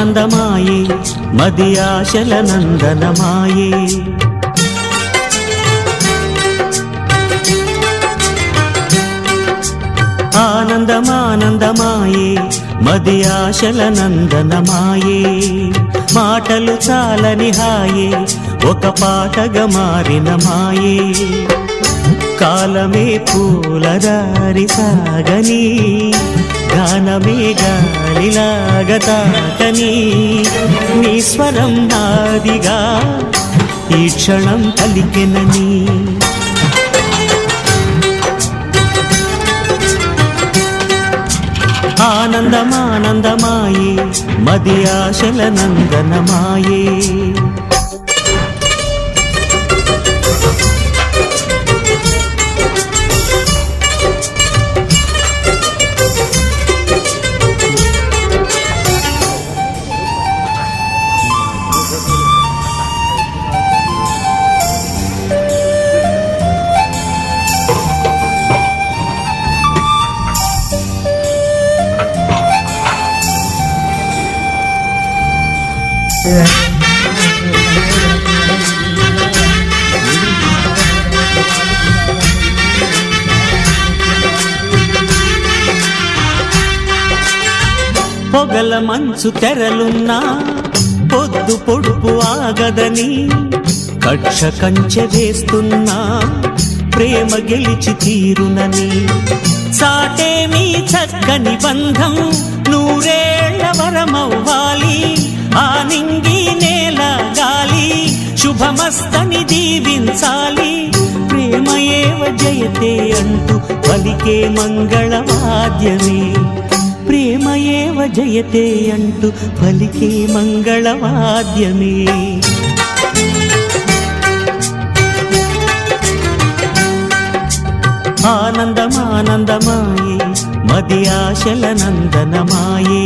ఆనందమాయే మది ఆశల నందనమాయే. ఆనందమానందమాయే మది ఆశల నందనమాయే. మాటలు చాలని హాయే ఒక పాటగా మారిన మాయే. కాలమే పూలదారి సాగని గానమే గా గతాటని నీ స్వరం నాదిగా ఈ క్షణం కలికెనని ఆనందమానందమాయే మది ఆశల నందనమాయే. పొగల మంచు తెరలున్నా పొద్దు పొడుపు ఆగదని కక్ష కంచె వేస్తున్నా ప్రేమ గెలిచి తీరునని. సాటేమీ చక్కని బంధం నూరేళ్ళ వరమవ్వాలి ఆ నింగి నేల గాలి శుభమస్తని దీవించాలి. ప్రేమయేవ జయతే అంటూ పలికే మంగళవాద్యమే ప్రేమయేవ జయతే అంటూ పలికే మంగళవాద్యమే ఆనందమానందమాయే మది ఆశల నందనమాయే.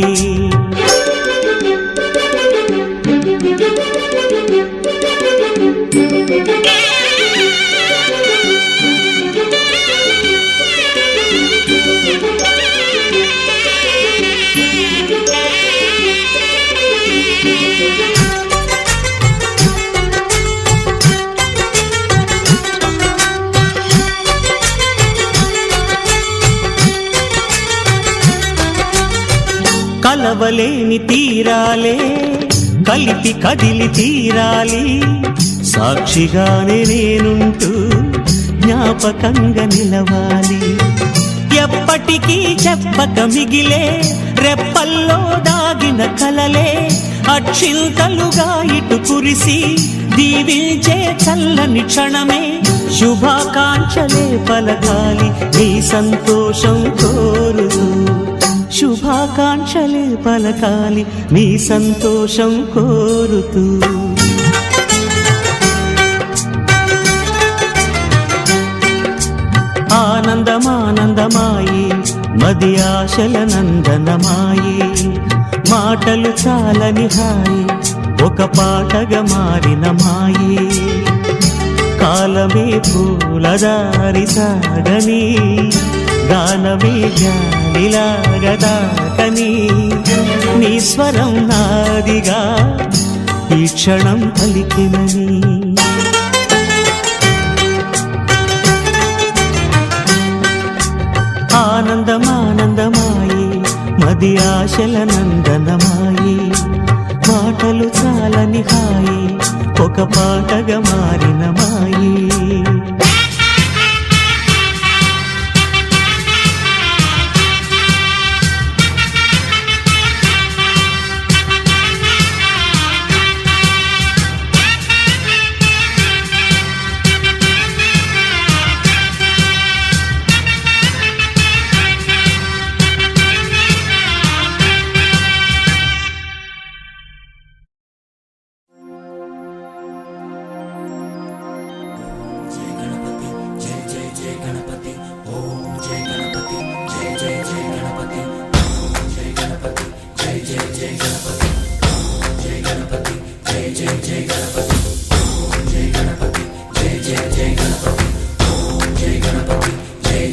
కలవలేని తీరాలే కలిపి కదిలి తీరాలి. సాక్షిగానే నేనుంటూ జ్ఞాపకంగా నిలవాలి. ఎప్పటికీ చెప్పక మిగిలే రెప్పల్లో దాగిన కలలే అక్షింతలుగా ఇటు కురిసి దీవించే చల్లని క్షణమే. శుభాకాంక్షలే పలకాలి నీ సంతోషం కోరుతూ. శుభాకాంక్షలే పలకాలి నీ సంతోషం కోరుతూ. మది ఆశల నందనమాయి. మాటలు చాలని హాయి ఒక పాటగా మారిన మాయి. కాలమే పూలదారి సాగని గానమే గాలిలాగదాకని నీ స్వరం నాదిగా ఈ క్షణం పలికినని. ఆనందమాయి మది ఆశల నందనమాయి. మాటలు చాలని హాయి ఒక పాటగా మారిన మాయి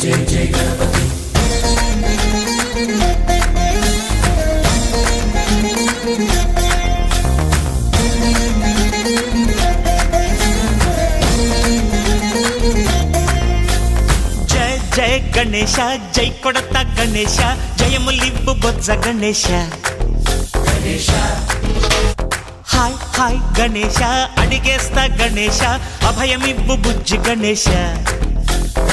జయ జయ గణేಶ జై కొడత గణేశ జయములిబ్బు బొజ్జ గణేశ. హాయ్ హాయ్ గణేశ అడిగేస్తా గణేశ అభయమిబ్బు బుజ్జి గణేశ.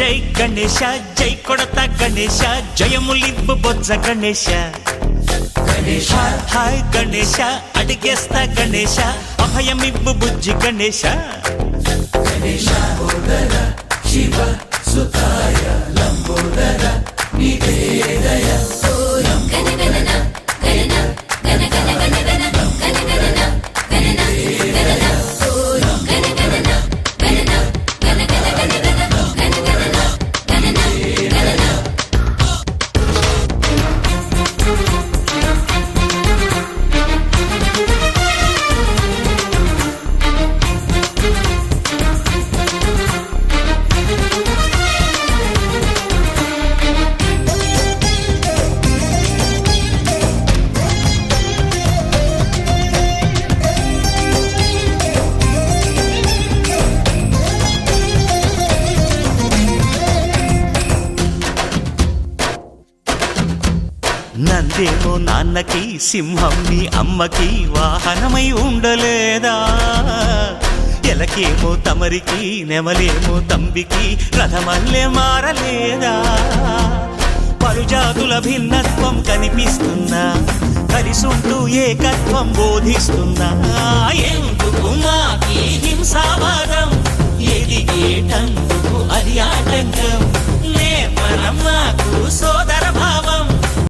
జై గణేశ జై కొడత గణేశ జయములివ్వు బొజ్జ గణేశ. హాయ్ హాయ్ గణేశ అడిగేస్తా గణేశ అభయమివ్వు బుజ్జి గణేశ. గణ గణన గణన గణ గణ గణ నాకేమో నాన్నకి సింహం నీ అమ్మకి వాహనమై ఉండలేదా? ఎలకేమో తమరికి నెమలేమో తంబికి రథమల్లే మారలేదా? పరుజాతుల భిన్నత్వం కనిపిస్తున్నా కలిసుంటూ ఏకత్వం బోధిస్తున్నా ఎందుకు మాకి హింసావాదం? ఎదిగేటందుకు అది ఆటంకం? నే మాకు సో